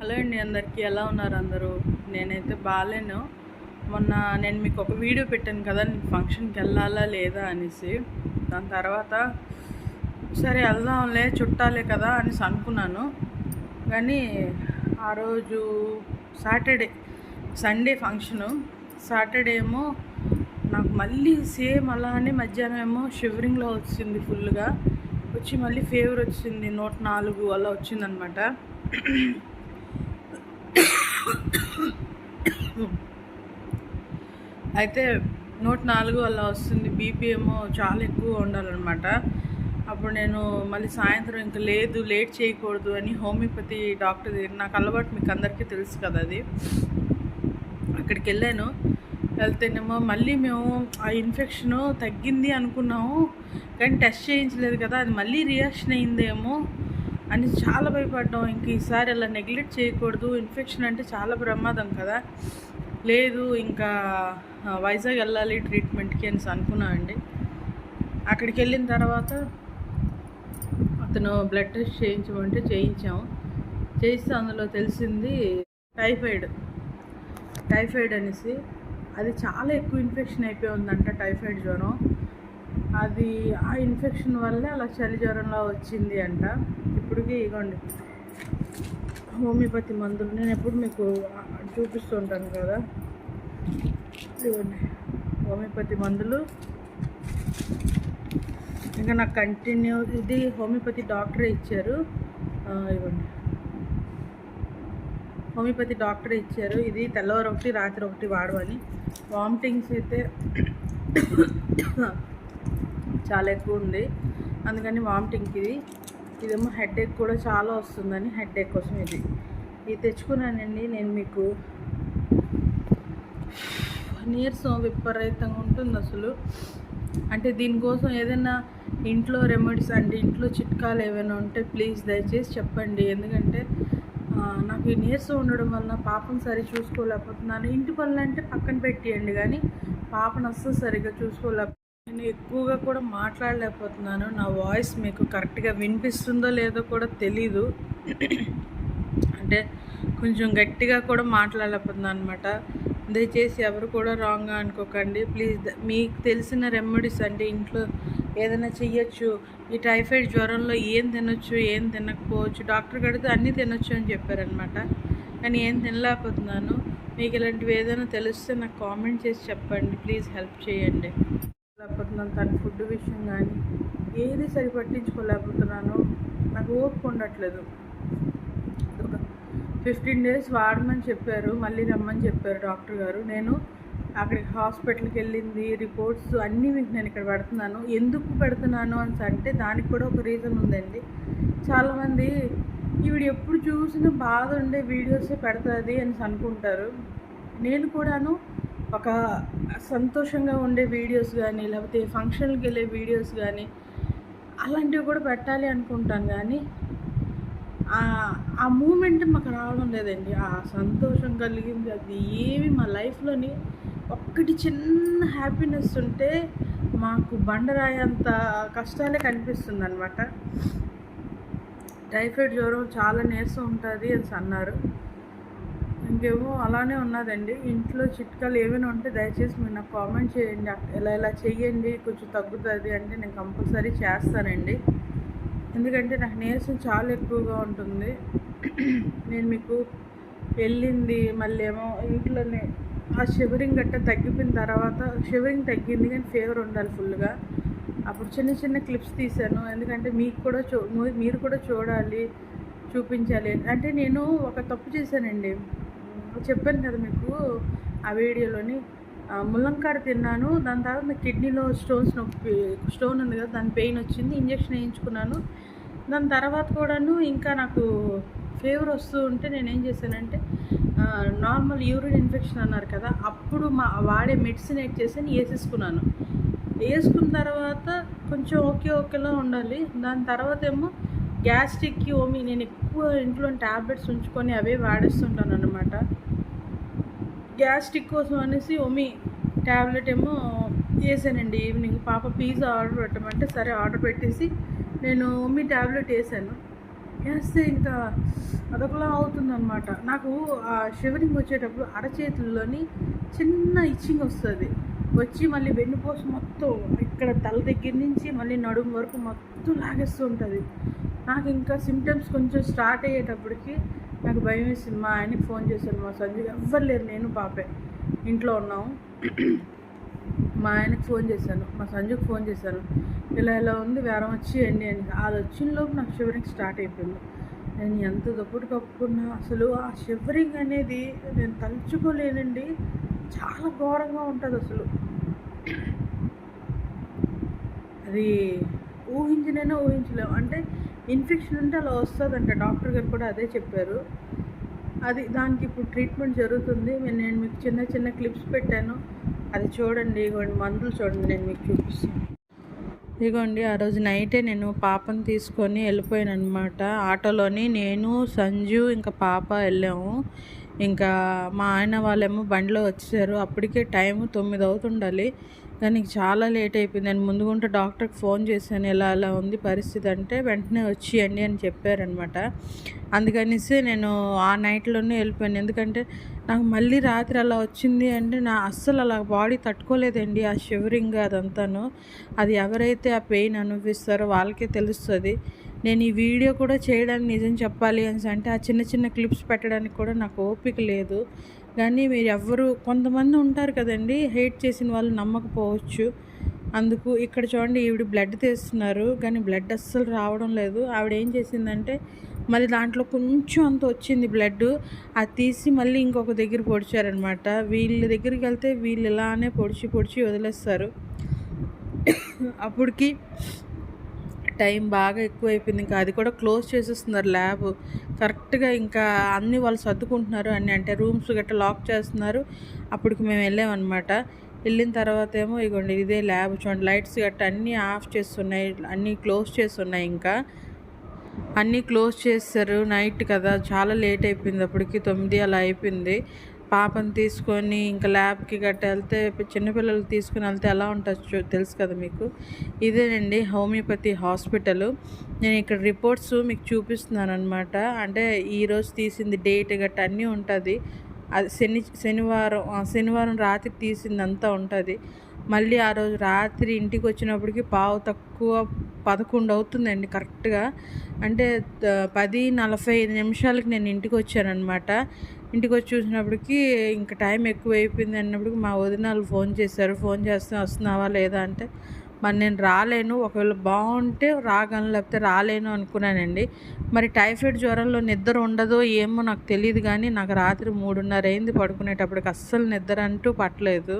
Hello అండి అందరికీ ఎలా ఉన్నారు అందరూ? నేనైతే బాగాలేను. మొన్న నేను మీకు ఒక వీడియో పెట్టాను కదా నేను ఫంక్షన్కి వెళ్ళాలా లేదా అనేసి. దాని తర్వాత సరే వెళ్దాంలే చుట్టాలే కదా అనేసి అనుకున్నాను. కానీ ఆ రోజు సాటర్డే సండే ఫంక్షను. సాటర్డే ఏమో నాకు మళ్ళీ సేమ్ అలానే మధ్యాహ్నం ఏమో షివరింగ్లో వచ్చింది ఫుల్గా. వచ్చి మళ్ళీ ఫీవర్ వచ్చింది నూట నాలుగు అలా వచ్చిందనమాట. అయితే నూట నాలుగు అలా వస్తుంది. బీపీ ఏమో చాలా ఎక్కువ ఉండాలన్నమాట. అప్పుడు నేను మళ్ళీ సాయంత్రం ఇంకా లేదు లేట్ చేయకూడదు అని హోమియోపతి డాక్టర్ దగ్గర నాకు అలవాటు మీకు అందరికీ తెలుసు కదా అది. అక్కడికి వెళ్ళాను. వెళ్తేనేమో మళ్ళీ మేము ఆ ఇన్ఫెక్షన్ తగ్గింది అనుకున్నాము. కానీ టెస్ట్ చేయించలేదు కదా అది మళ్ళీ రియాక్షన్ అయిందేమో అని చాలా భయపడ్డాం. ఇంక ఈసారి అలా నెగ్లెక్ట్ చేయకూడదు. ఇన్ఫెక్షన్ అంటే చాలా ప్రమాదం కదా. లేదు ఇంకా వైజాగ్ వెళ్ళాలి ట్రీట్మెంట్కి అని అనుకున్నా అండి. అక్కడికి వెళ్ళిన తర్వాత అతను బ్లడ్ టెస్ట్ చేయించమంటే చేయించాము చేయిస్తే అందులో తెలిసింది టైఫాయిడ్. టైఫాయిడ్ అనేసి అది చాలా ఎక్కువ ఇన్ఫెక్షన్ అయిపోయి ఉందంట టైఫాయిడ్ జ్వరం. అది ఆ ఇన్ఫెక్షన్ వల్లే అలా చలి జ్వరంలా వచ్చింది అంట. ఇప్పటికీ ఇగోండి. హోమియోపతి మందులు నేను ఎప్పుడు మీకు చూపిస్తుంటాను కదా. ఇదిగోండి హోమియోపతి మందులు. ఇంకా నాకు కంటిన్యూ ఇది హోమియోపతి డాక్టరే ఇచ్చారు. ఇవ్వండి. హోమియోపతి డాక్టరే ఇచ్చారు. ఇది తెల్లవారు ఒకటి రాత్రి ఒకటి వాడమని. వామిటింగ్స్ అయితే చాలా ఎక్కువ ఉంది. అందుకని వామిటింగ్కి ఇది. ఇదేమో హెడేక్ కూడా చాలా వస్తుందని హెడేక్ కోసం ఇది. ఇది తెచ్చుకున్నానండి నేను మీకు. నీరసం విపరీతంగా ఉంటుంది అసలు. అంటే దీనికోసం ఏదైనా ఇంట్లో రెమెడీస్ అంటే ఇంట్లో చిట్కాలు ఏమైనా ఉంటే ప్లీజ్ దయచేసి చెప్పండి. ఎందుకంటే నాకు ఈ నీరసం ఉండడం వలన పాపను సరి చూసుకోలేకపోతున్నాను. ఇంటి పనులు అంటే పక్కన పెట్టేయండి కానీ పాపను అస్సలు సరిగ్గా చూసుకోలేకపోతున్నాను. నేను ఎక్కువగా కూడా మాట్లాడలేకపోతున్నాను. నా వాయిస్ మీకు కరెక్ట్గా వినిపిస్తుందో లేదో కూడా తెలీదు. అంటే కొంచెం గట్టిగా కూడా మాట్లాడలేకపోతున్నాను అనమాట దయచేసి ఎవరు కూడా రాంగ్గా అనుకోకండి. ప్లీజ్ మీకు తెలిసిన రెమెడీస్ అంటే ఇంట్లో ఏదైనా చెయ్యొచ్చు. ఈ టైఫాయిడ్ జ్వరంలో ఏం తినొచ్చు ఏం తినకపోవచ్చు డాక్టర్ కడితే అన్నీ తినొచ్చు అని చెప్పారనమాట కానీ ఏం తినలేకపోతున్నాను. మీకు ఇలాంటివి ఏదైనా తెలిస్తే నాకు కామెంట్ చేసి చెప్పండి. ప్లీజ్ హెల్ప్ చేయండి. లేకపోతున్నాను తన ఫుడ్ విషయం కానీ ఏది సరి పట్టించుకోలేకపోతున్నాను నాకు ఓపిక ఉండట్లేదు. ఒక ఫిఫ్టీన్ డేస్ వాడమని చెప్పారు మళ్ళీ రమ్మని చెప్పారు డాక్టర్ గారు. నేను అక్కడికి హాస్పిటల్కి వెళ్ళింది రిపోర్ట్స్ అన్నీ మీకు నేను ఇక్కడ పెడుతున్నాను. ఎందుకు పెడుతున్నాను అని అంటే దానికి కూడా ఒక రీజన్ ఉందండి. చాలామంది ఈవిడ ఎప్పుడు చూసినా బాధ ఉండే వీడియోసే పెడుతుంది అని అనుకుంటారు. నేను కూడాను ఒక సంతోషంగా ఉండే వీడియోస్ కానీ లేకపోతే ఫంక్షన్కి వెళ్ళే వీడియోస్ కానీ అలాంటివి కూడా పెట్టాలి అనుకుంటాను. కానీ ఆ- మూమెంట్ మాకు రావడం లేదండి. ఆ సంతోషం కలిగింది. అది ఏమి మా లైఫ్లోని ఒక్కటి చిన్న హ్యాపీనెస్ ఉంటే మాకు బండరాయి అంత కష్టాలే కనిపిస్తుంది అనమాట టైఫాయిడ్ జ్వరం చాలా నీరసం ఉంటుంది అని అన్నారు. ఇంకేమో అలానే ఉన్నదండి. ఇంట్లో చిట్కాలు ఏమైనా ఉంటే దయచేసి మీరు నాకు కామెంట్ చేయండి. ఇలా ఇలా చెయ్యండి? కొంచెం తగ్గుతుంది అంటే నేను కంపల్సరీ చేస్తానండి. ఎందుకంటే నాకు నీరసం చాలా ఎక్కువగా ఉంటుంది. నేను మీకు వెళ్ళింది మళ్ళీ ఏమో ఇంట్లోనే ఆ షివరింగ్ గట్ట తగ్గిపోయిన తర్వాత షివరింగ్ తగ్గింది కానీ ఫీవర్ ఉండాలి ఫుల్గా అప్పుడు చిన్న చిన్న క్లిప్స్ తీశాను. ఎందుకంటే మీకు కూడా చూ మీరు కూడా చూడాలి చూపించాలి. అంటే నేను ఒక తప్పు చేశానండి. చెప్పాను కదా మీకు ఆ వీడియోలోని ఆ, ముల్లంకాడ తిన్నాను. దాని తర్వాత నా కిడ్నీలో స్టోన్స్ నొప్పి స్టోన్ ఉంది కదా దాని పెయిన్ వచ్చింది. ఇంజక్షన్ వేయించుకున్నాను. దాని తర్వాత కూడాను ఇంకా నాకు ఫీవర్ వస్తూ ఉంటే నేను ఏం చేశానంటే నార్మల్ యూరిన్ ఇన్ఫెక్షన్ అన్నారు కదా అప్పుడు మా వాడే మెడిసిన్ ఎడ్ చేసి వేసేసుకున్నాను. వేసుకున్న తర్వాత కొంచెం ఓకే ఓకేలా ఉండాలి. దాని తర్వాత ఏమో గ్యాస్ట్రిక్ ఓమి నేను ఎక్కువ ఇంట్లో ట్యాబ్లెట్స్ ఉంచుకొని అవే వాడేస్తుంటాను అనమాట గ్యాస్ట్రిక్ కోసం అనేసి ఓమి ట్యాబ్లెట్ ఏమో వేసానండి ఈవినింగ్. పాప పిజ్జా ఆర్డర్ పెట్టమంటే సరే ఆర్డర్ పెట్టేసి నేను మీ ట్యాబ్లెట్ వేసాను. వేస్తే ఇంకా అదొకలా అవుతుందన్నమాట. నాకు ఆ షివరింగ్ వచ్చేటప్పుడు అరచేతుల్లోని చిన్న ఇచ్చింగ్ వస్తుంది. వచ్చి మళ్ళీ వెన్నుపోస మొత్తం ఇక్కడ తల దగ్గర నుంచి మళ్ళీ నడుము వరకు మొత్తం లాగేస్తూ ఉంటుంది. నాకు ఇంకా సిమ్టమ్స్ కొంచెం స్టార్ట్ అయ్యేటప్పటికి నాకు భయం వేసింది. మా ఆయనకి ఫోన్ చేశాను. మా సంజయ్ ఎవ్వరు లేరు. నేను పాపే. ఇంట్లో ఉన్నాము. మా ఆయనకు ఫోన్ చేశాను మా సంజుకు ఫోన్ చేశాను. ఇలా ఇలా ఉంది వేరం వచ్చి అండి అని. అది వచ్చిన లోపు నాకు షివరింగ్ స్టార్ట్ అయిపోయింది. నేను ఎంత దుప్పటి కప్పుకున్నా అసలు ఆ షివరింగ్ అనేది నేను తలుచుకోలేనండి. చాలా ఘోరంగా ఉంటుంది అసలు. అది ఊహించినైనా ఊహించలేము అంటే ఇన్ఫెక్షన్ ఉంటే అలా వస్తుందంట. డాక్టర్ గారు కూడా అదే చెప్పారు. అది దానికి ఇప్పుడు ట్రీట్మెంట్ జరుగుతుంది. నేను మీకు చిన్న చిన్న క్లిప్స్ పెట్టాను. అది చూడండి ఇగోండి మందులు చూడండి నేను మీకు చూపిస్తాను. ఇదిగోండి ఆ రోజు నైటే నేను పాపను తీసుకొని వెళ్ళిపోయాను అనమాట ఆటోలోని నేను సంజు ఇంకా పాప వెళ్ళాము. ఇంకా మా ఆయన వాళ్ళేమో బండిలో వచ్చేసారు. అప్పటికే టైం తొమ్మిది అవుతుండాలి. దానికి చాలా లేట్ అయిపోయింది. నేను ముందుగుంటే డాక్టర్కి ఫోన్ చేశాను. ఎలా అలా ఉంది పరిస్థితి అంటే వెంటనే వచ్చేయండి అని చెప్పారనమాట. అందుకనేసి నేను ఆ నైట్లోనే వెళ్ళిపోయాను. ఎందుకంటే నాకు మళ్ళీ రాత్రి అలా వచ్చింది అంటే నా అస్సలు అలా బాడీ తట్టుకోలేదండి ఆ షివరింగ్ అదంతాను. అది ఎవరైతే ఆ పెయిన్ అనుభవిస్తారో వాళ్ళకే తెలుస్తుంది. నేను ఈ వీడియో కూడా చేయడానికి నిజం చెప్పాలి అని అంటే ఆ చిన్న చిన్న క్లిప్స్ పెట్టడానికి కూడా నాకు ఓపిక లేదు. కానీ మీరు ఎవ్వరు కొంతమంది ఉంటారు కదండి హేట్ చేసిన వాళ్ళు నమ్మకపోవచ్చు. అందుకు ఇక్కడ చూడండి ఈవిడ బ్లడ్ తీస్తున్నారు. కానీ బ్లడ్ అస్సలు రావడం లేదు. ఆవిడ ఏం చేసిందంటే మళ్ళీ దాంట్లో కొంచెం అంత వచ్చింది బ్లడ్. అది తీసి మళ్ళీ ఇంకొక దగ్గర పొడిచారనమాట. వీళ్ళ దగ్గరికి వెళ్తే వీళ్ళు ఇలానే పొడిచి పొడిచి వదిలేస్తారు. అప్పటికి టైం బాగా ఎక్కువైపోయింది. ఇంకా అది కూడా క్లోజ్ చేసేస్తున్నారు ల్యాబ్. కరెక్ట్గా ఇంకా అన్నీ వాళ్ళు సర్దుకుంటున్నారు. అన్నీ అంటే రూమ్స్ గట్రా లాక్ చేస్తున్నారు. అప్పటికి మేము వెళ్ళామన్నమాట. వెళ్ళిన తర్వాత ఏమో ఇగోండి ఇదే ల్యాబ్ చూడండి. లైట్స్ గట్రా అన్నీ ఆఫ్ చేస్తున్నాయి. అన్నీ క్లోజ్ చేస్తున్నాయి ఇంకా. అన్నీ క్లోజ్ చేస్తారు నైట్ కదా. చాలా లేట్ అయిపోయింది అప్పటికి. తొమ్మిది అలా అయిపోయింది. పాపను తీసుకొని ఇంకా ల్యాబ్కి గట్ట వెళ్తే చిన్నపిల్లలు తీసుకుని వెళ్తే ఎలా ఉంటుందో తెలుసు కదా మీకు? ఇదేనండి హోమియోపతి హాస్పిటల్. నేను ఇక్కడ రిపోర్ట్స్ మీకు చూపిస్తున్నాను అనమాట అంటే ఈరోజు తీసింది డేట్ గట్ట అన్నీ ఉంటుంది. అది శని శనివారం శనివారం రాత్రి తీసింది అంతా ఉంటుంది. మళ్ళీ ఆ రోజు రాత్రి ఇంటికి వచ్చినప్పటికి పావు తక్కువ పదకొండు అవుతుందండి కరెక్ట్గా. అంటే పది నలభై ఐదు నిమిషాలకి నేను ఇంటికి వచ్చానమాట ఇంటికి వచ్చి చూసినప్పటికి ఇంకా టైం ఎక్కువ అయిపోయింది అన్నప్పటికి మా వదినాలు ఫోన్ చేశారు. ఫోన్ చేస్తే వస్తున్నావా లేదా అంటే మరి నేను రాలేను ఒకవేళ బాగుంటే రాగలను లేకపోతే రాలేను అనుకున్నానండి. మరి టైఫాయిడ్ జ్వరంలో నిద్ర ఉండదో ఏమో నాకు తెలియదు కానీ నాకు రాత్రి మూడున్నర అయింది పడుకునేటప్పటికి అస్సలు నిద్ర అంటూ పట్టలేదు.